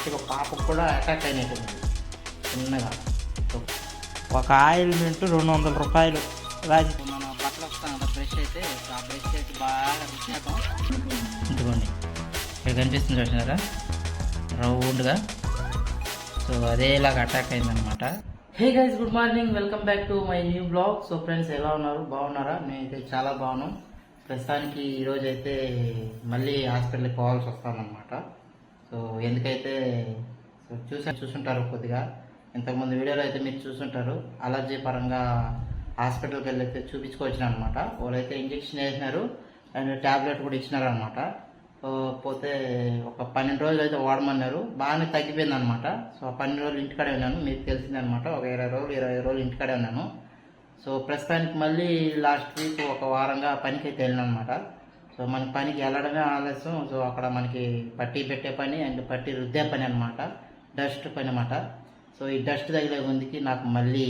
లైట్గా పాపకు కూడా అటాక్ అయినట్టుంది చిన్నగా. ఒక ఆయిల్మెంట్ రెండు వందల రూపాయలు. రాజు. మన బట్టలు వస్తాం కదా బ్రష్ అయితే ఆ బ్రష్ అయితే బాగా రుచేద్దాం ఇదిగోండి. ఇక్కడ కనిపిస్తుంది చూసినారా? రౌండ్గా. సో అదేలాగా అటాక్ అయిందనమాట hey guys good morning welcome back to my new blog so friends ఎలా ఉన్నారు? బాగున్నారా? నేనైతే చాలా బాగున్నాం. ప్రస్తుతానికి ఈరోజు అయితే మళ్ళీ హాస్పిటల్కి పోవాల్సి వస్తుందన్నమాట. సో ఎందుకైతే సో చూసా చూసుంటారు కొద్దిగా. ఇంతకుముందు వీడియోలో అయితే మీరు చూసుంటారు. అలర్జీ పరంగా హాస్పిటల్కి వెళ్ళి అయితే చూపించుకొచ్చిన అనమాట వాళ్ళైతే ఇంజెక్షన్ వేసినారు. అండ్ ట్యాబ్లెట్ కూడా ఇచ్చినారు అనమాట పోతే ఒక పన్నెండు రోజులు అయితే వాడమన్నారు. బాగానే తగ్గిపోయింది అనమాట సో పన్నెండు రోజులు ఇంటికాడే ఉన్నాను. మీకు తెలిసిందనమాట ఒక ఇరవై రోజులు ఇరవై రోజులు ఇంటికాడే ఉన్నాను. సో ప్రస్తుతానికి మళ్ళీ లాస్ట్ వీక్ ఒక వారంగా పనికి అయితే వెళ్ళిన అనమాట సో మన పనికి వెళ్ళడమే ఆలస్యం. సో అక్కడ మనకి పట్టి పెట్టే పని అండ్ పట్టి రుద్దే పని అనమాట డస్ట్ పని అనమాట సో ఈ డస్ట్ తగిలే ముందుకి నాకు మళ్ళీ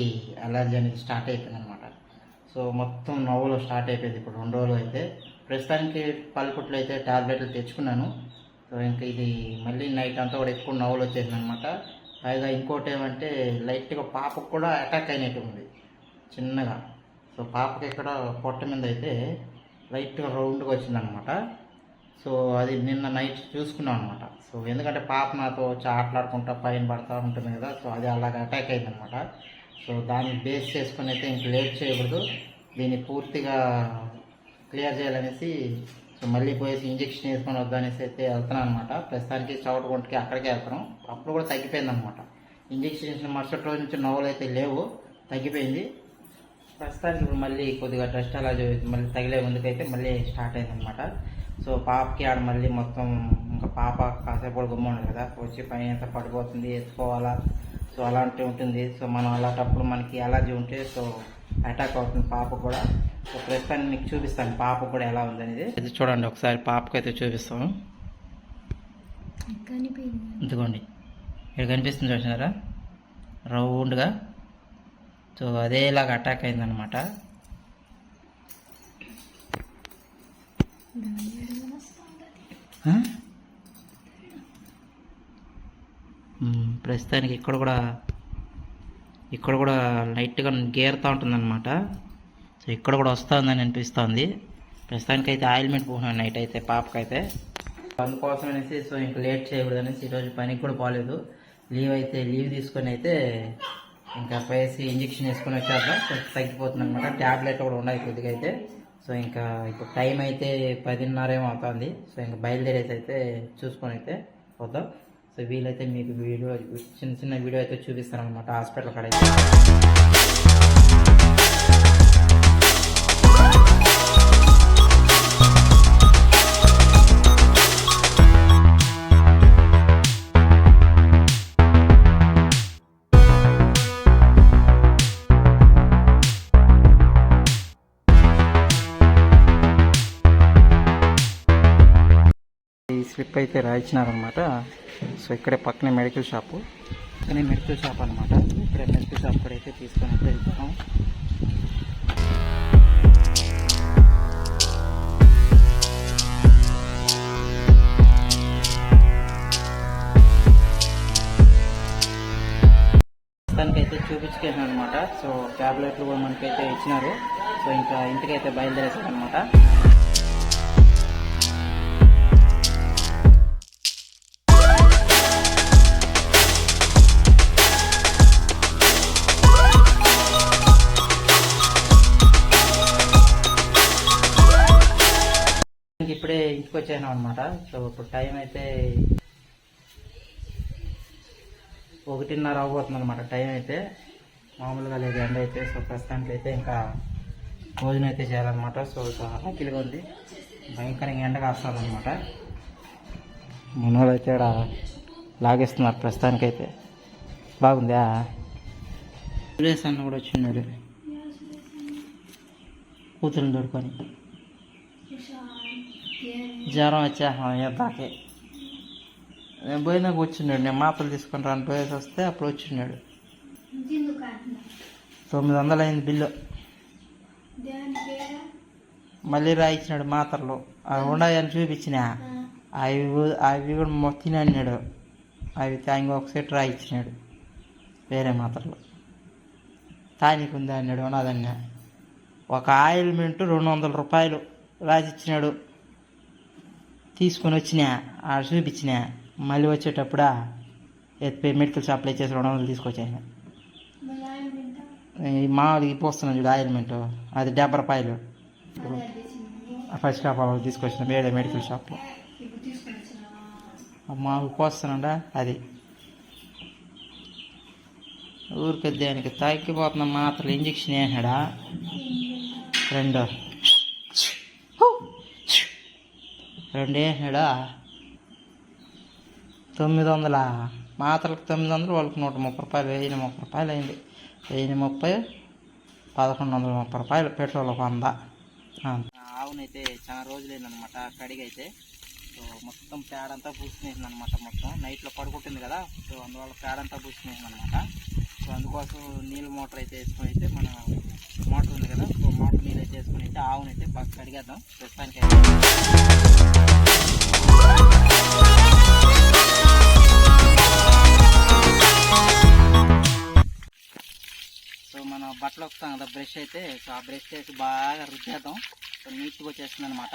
అలర్జీ అనేది స్టార్ట్ అయిపోయింది అనమాట సో మొత్తం నవ్వులు స్టార్ట్ అయిపోయింది ఇప్పుడు రెండు రోజులు అయితే. ప్రస్తుతానికి పల్పుట్లు అయితే టాబ్లెట్లు తెచ్చుకున్నాను. సో ఇంకా ఇది మళ్ళీ నైట్ అంతా కూడా ఎక్కువ నవ్వులు వచ్చేసింది అనమాట పైగా ఇంకోటి ఏమంటే లైట్గా పాపకు కూడా అటాక్ అయినట్టు ఉంది చిన్నగా. సో పాపకి ఇక్కడ పొట్ట మీద అయితే లైట్గా రౌండ్గా వచ్చిందనమాట. సో అది నిన్న నైట్ చూసుకున్నాం అనమాట. సో ఎందుకంటే పాప నాతో వచ్చి ఆటలాడుకుంటా పైన పడతా ఉంటుంది కదా సో అది అలాగ అటాక్ అయిందనమాట. సో దాన్ని బేస్ చేసుకుని అయితే ఇంక లేట్ చేయకూడదు. దీన్ని పూర్తిగా క్లియర్ చేయాలనేసి సో మళ్ళీ పోయేసి ఇంజక్షన్ వేసుకొని వద్దనేసి అయితే వెళ్తున్నాను అనమాట. ప్రస్తుతానికి చౌట్ గుంటకి అక్కడికే వెళ్తున్నాం. అప్పుడు కూడా తగ్గిపోయింది అనమాట ఇంజక్షన్ వేసిన మరుసటి రోజు నుంచి నవ్వులు అయితే లేవు. తగ్గిపోయింది. ప్రస్తుతానికి ఇప్పుడు మళ్ళీ కొద్దిగా డస్ట్ అలా మళ్ళీ తగిలే ముందుకైతే మళ్ళీ స్టార్ట్ అయింది అనమాట సో పాపకి ఆడ మళ్ళీ మొత్తం ఇంకా పాప కాసేపు కూడా గుమ్మ ఉండదు కదా. వచ్చి పైన ఎంత పడిపోతుంది ఎత్తుకోవాలా సో అలాంటివి ఉంటుంది. సో మనం అలాంటప్పుడు మనకి అలర్జీ ఉంటే సో అటాక్ అవుతుంది పాప కూడా. సో ప్రస్తుతానికి మీకు చూపిస్తాను పాప కూడా ఎలా ఉందనేది. ఇది చూడండి ఒకసారి పాపకి అయితే చూపిస్తాము ఇదిగోండి. ఇక్కడ కనిపిస్తుంది చూసినారా? రౌండ్గా. సో అదేలాగా అటాక్ అయిందనమాట? మ్మ్, ప్రస్తుతానికి ఇక్కడ కూడా ఇక్కడ కూడా లైట్గా గేరుతూ ఉంటుందన్నమాట. సో ఇక్కడ కూడా వస్తుందని అనిపిస్తుంది. ప్రస్తుతానికి అయితే ఆయిల్మెంట్ పోసినాను నైట్ అయితే పాపకైతే. అందుకోసం అనేసి సో ఇంకా లేట్ చేయకూడదు అనేసి ఈరోజు పనికి కూడా పోలేదు. లీవ్ అయితే లీవ్ తీసుకొని అయితే ఇంకా పోయేసి ఇంజక్షన్ వేసుకొని వచ్చాక కొంచెం తగ్గిపోతుంది అనమాట ట్యాబ్లెట్ కూడా ఉన్నాయి కొద్దిగా అయితే. సో ఇంకా ఇప్పుడు టైం అయితే పదిన్నర ఏమో అవుతుంది. సో ఇంకా బయలుదేరేసి అయితే చూసుకొని అయితే పోతాం. సో వీలైతే మీకు వీడియో చిన్న చిన్న వీడియో అయితే చూపిస్తాను అనమాట హాస్పిటల్ కాడైతే స్లిప్ అయితే రాయించినారనమాట సో ఇక్కడే పక్కనే మెడికల్ షాపు. పక్కనే మెడికల్ షాప్ అనమాట. ఇక్కడ మెడికల్ షాప్ కూడా అయితే తీసుకొని అయితే వెళ్తాం ప్రస్తుతానికైతే చూపించుకెళ్ళాను అనమాట సో ట్యాబ్లెట్లు కూడా మనకైతే ఇచ్చినారు. సో ఇంకా ఇంటికైతే బయలుదేరేసాను అనమాట ఇప్పుడే వచ్చాను అనమాట సో ఇప్పుడు టైం అయితే ఒకటిన్నర అవ్వబోతుంది అనమాట టైం అయితే. మామూలుగా లేదు ఎండ అయితే సో ప్రస్తుతానికి అయితే ఇంకా భోజనం అయితే చేయాలన్నమాట. సో చాలా ఆకలిగా ఉంది. భయంకరంగా ఎండ కాస్తుందన్నమాట. అనమాట అయితే ఇక్కడ లాగేస్తున్నారు ప్రస్తుతానికైతే. బాగుందా? సురేష్ అన్న కూడా వచ్చిన్నాడు కూతురుని దొడుకొని జ్వరం వచ్చా ఇద్దరికి నేను పోయినాక వచ్చినాడు నేను మాత్రలు తీసుకొని రాను. పోయేసి వస్తే అప్పుడు వచ్చిన్నాడు తొమ్మిది వందలు అయింది బిల్లు. మళ్ళీ రాయించినాడు మాత్రలు. అవి ఉన్నాయని చూపించిన. అవి అవి కూడా మొత్తం అన్నాడు. అవి తాగి ఒక సెట్ రాయించినాడు వేరే మాత్రలు. తానికి ఉంది అన్నాడు అన్నదన్నా ఒక ఆయిల్మెంట్ రెండు వందల రూపాయలు రాసిచ్చినాడు. తీసుకొని వచ్చినా ఆడ చూపించిన మళ్ళీ వచ్చేటప్పుడా ఎత్తిపోయి మెడికల్ షాప్లో ఇచ్చేసి రెండు వందలు తీసుకొచ్చాను ఈ మామూలుగా పోస్తున్నాను చూడు ఆయిల్మెంట్ అది డెబ్బై రూపాయలు. ఫస్ట్ కాపాలు తీసుకొచ్చిన వేరే మెడికల్ షాప్లో మామూలు పోస్తున్నాడా? అది. ఊరికి దానికి తగ్గిపోతున్న మాత్రలు ఇంజక్షన్ వేసాడా రెండు. రెండు వేసినాడా తొమ్మిది వందల మాత్రలకు తొమ్మిది వందలు వాళ్ళకి నూట ముప్పై రూపాయలు వెయ్యి ముప్పై రూపాయలు అయింది. వెయ్యి ముప్పై పదకొండు వందల ముప్పై రూపాయలు పెట్రోల్ ఒక వంద. ఆవునైతే చాలా రోజులైందనమాట కడిగైతే. సో మొత్తం పేడంతా పూసినేసింది అనమాట మొత్తం. నైట్లో పడుకుంటుంది కదా సో అందువల్ల పేడంతా పూసినేసింది అనమాట సో అందుకోసం నీళ్ళు మోటార్ అయితే వేసుకొని అయితే మన మోటార్ ఉంది కదా సో మోటార్ నీళ్ళు అయితే వేసుకొని అయితే ఆవునైతే బాగా కడిగేద్దాం ప్రస్తుతానికి సో మన బట్టలు వస్తాం కదా బ్రష్ అయితే. సో ఆ బ్రష్ అయితే బాగా రుద్దేద్దాం. సో నీట్గా వచ్చేస్తుంది అనమాట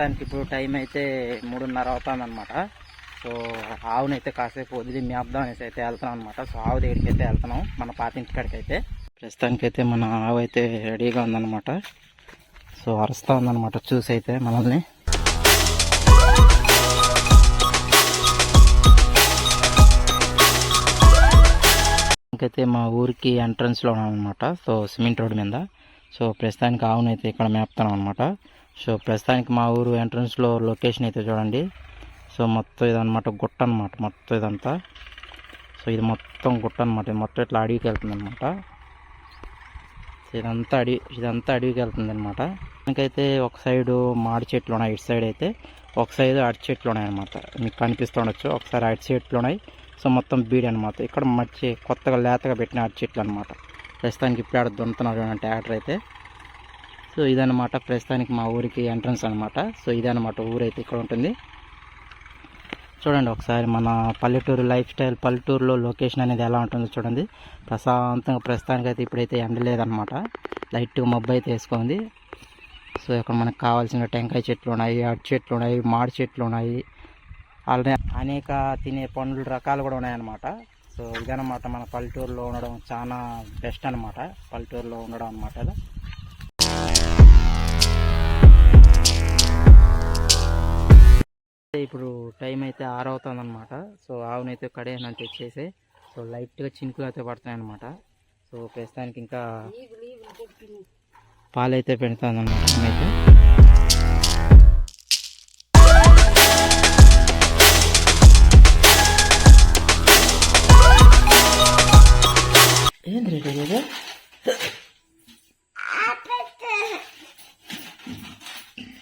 ప్రస్తుతానికి ఇప్పుడు టైం అయితే మూడున్నర అవుతుంది అనమాట సో ఆవునైతే కాసేపు వదిలి మేపుదాం అనేసి అయితే వెళ్తున్నాం అనమాట సో ఆవు దగ్గరికి అయితే వెళ్తున్నాం మన పాతింటి కాడికి అయితే ప్రస్తుతానికి అయితే మన ఆవు అయితే రెడీగా ఉందన్నమాట. సో అరుస్తూ ఉందన్నమాట చూసి అయితే మనల్ని. ఇంకైతే మా ఊరికి ఎంట్రన్స్లో అనమాట సో సిమెంట్ రోడ్ మీద. సో ప్రస్తుతానికి ఆవునైతే ఇక్కడ మేపుతాం అనమాట సో ప్రస్తుతానికి మా ఊరు ఎంట్రన్స్లో లొకేషన్ అయితే చూడండి. సో మొత్తం ఇదనమాట గుట్ట అనమాట మొత్తం ఇదంతా. సో ఇది మొత్తం గుట్ట అనమాట ఇది మొత్తం ఇట్లా అడవికి వెళ్తుంది అనమాట ఇదంతా అడవి ఇదంతా అడవికి వెళ్తుంది అనమాట ఇంకైతే ఒక సైడు మాడి చెట్లు ఉన్నాయి. ఇటు సైడ్ అయితే ఒక సైడ్ అడి చెట్లు ఉన్నాయన్నమాట మీకు కనిపిస్తుండొచ్చు ఒకసారి అటు చెట్లు ఉన్నాయి. సో మొత్తం బీడి అనమాట ఇక్కడ మంచి కొత్తగా లేతగా పెట్టిన అటు చెట్లు అనమాట ప్రస్తుతానికి ఇప్పుడు ఆడ దున్నుతున్నారు ట్రాక్టర్ అయితే. సో ఇదనమాట ప్రస్తుతానికి మా ఊరికి ఎంట్రన్స్ అనమాట సో ఇదన్నమాట ఊరైతే ఇక్కడ ఉంటుంది. చూడండి ఒకసారి మన పల్లెటూరు లైఫ్ స్టైల్ పల్లెటూరులో లొకేషన్ అనేది ఎలా ఉంటుందో చూడండి. ప్రశాంతంగా ప్రస్తుతానికి అయితే ఇప్పుడైతే ఎండ లేదనమాట లైట్గా మబ్బు అయితే వేసుకుంది. సో ఇక్కడ మనకు కావాల్సిన టెంకాయ చెట్లు ఉన్నాయి అరటి చెట్లు ఉన్నాయి మాడి చెట్లు ఉన్నాయి. అలానే అనేక తినే పండ్ల రకాలు కూడా ఉన్నాయన్నమాట. సో ఇదన్నమాట మన పల్లెటూరులో ఉండడం చాలా బెస్ట్ అనమాట పల్లెటూరులో ఉండడం అనమాట. ఇప్పుడు టైం అయితే ఆరు అవుతుంది అనమాట సో ఆవునైతే కడేయని తెచ్చేసి. సో లైట్గా చినుకులు అయితే పడతాయి అనమాట సో ప్రస్తుతానికి ఇంకా పాలైతే పెడతాను అనమాట అయితే